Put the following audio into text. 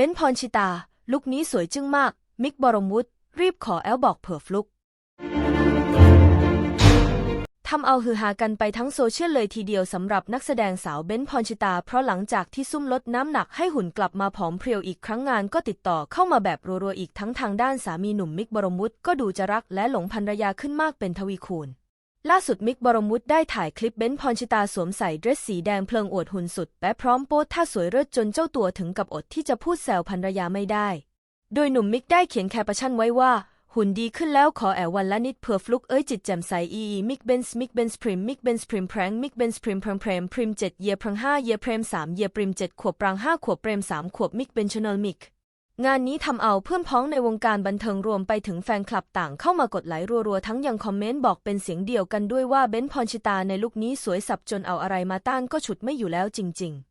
เบนซ์พรชิตา ลุคนี้สวยจึ้งมาก มิกบรมวุฒิรีบขอแอลบอกเผื่อฟลุกทำเอาฮือฮากันไปทั้งโซเชียลเลยทีเดียวสำหรับนักแสดงสาวเบนซ์พรชิตา เพราะหลังจากที่ซุ่มลดน้ำหนักให้หุ่นกลับมาผอมเพรียวอีกครั้งงานก็ติดต่อเข้ามาแบบรัวๆอีกทั้งทางด้านสามีหนุ่มมิกบรมวุฒิก็ดูจะรักและหลงภรรยาขึ้นมากเป็นทวีคูณ ล่าสุดมิกบรมวุฒิได้ถ่ายคลิปเบนซ์พรชิตาสวมใส่เดรสสีแดงเพลิงอวดหุ่นสุดและพร้อมโพสท่าสวยเลิศจนเจ้าตัวถึงกับอดที่จะพูดแซวภรรยาไม่ได้ โดยหนุ่มมิกได้เขียนแคปชั่นไว้ว่า หุ่นดีขึ้นแล้วขอแอววันละนิดเพื่อฟลุกเอ้ยจิตแจ่มใสอีอีมิกเบนส์มิกเบนส์พริมมิกเบนส์พริมแพรงมิกเบนส์พริมเพรมเพรมพริมเจ็ดเยียพรังห้าเยียเพรมสามเยียปริมเจ็ดขวบปรางห้าขวบเปรมสามขวบมิกเบนชนลมิก งานนี้ทำเอาเพื่อนพ้องในวงการบันเทิงรวมไปถึงแฟนคลับต่างเข้ามากดไลค์รัวๆ ทั้งยังคอมเมนต์บอกเป็นเสียงเดียวกันด้วยว่าเบนพรชิตาในลุคนี้สวยสับจนเอาอะไรมาต้านก็ฉุดไม่อยู่แล้วจริง ๆ